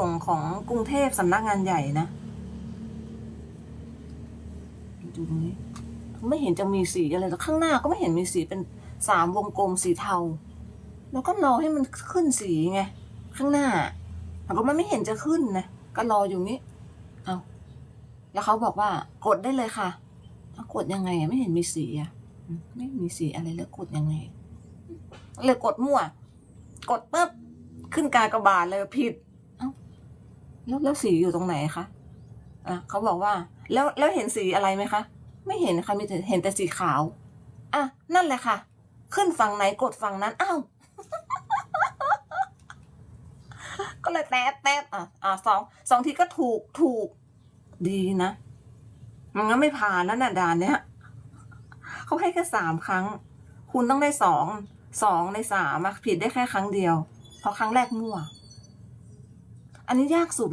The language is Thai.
ส่งของกรุงเทพสำนักงานใหญ่นะดูตรงนี้ไม่เห็นจะมีสีอะไรแล้วข้างหน้าก็ไม่เห็นมีสีเป็นสามวงกลมสีเทา แล้วก็รอให้มันขึ้นสีไง ข้างหน้าแต่ก็มันไม่เห็นจะขึ้นนะก็รออยู่นี้เอาแล้วเขาบอกว่ากดได้เลยค่ะเอากดยังไงไม่เห็นมีสีอะไม่มีสีอะไรแล้วกดยังไง เลยกดมั่ว กดปุ๊บขึ้นกากระบาทเลยผิด แล้วแล้วสีอยู่ตรงไหนคะอะเขาบอกว่าแล้วแล้วเห็นสีอะไรไหมคะ ไม่เห็นค่ะมีแต่เห็นแต่สีขาว อะ นั่นแหละค่ะ ขึ้นฝั่งไหนกดฝั่งนั้นอ้าวก็เลยแต๊ะแต๊ะอะอะสองสองทีก็ถูกถูก ดีนะมันก็ไม่ผ่านนั่นน่ะด่านเนี้ยเขาให้แค่สามครั้ง คุณต้องได้สองสองในสามผิดได้แค่ครั้งเดียว เพราะครั้งแรกมั่ว อันนี้ยากสุดเลย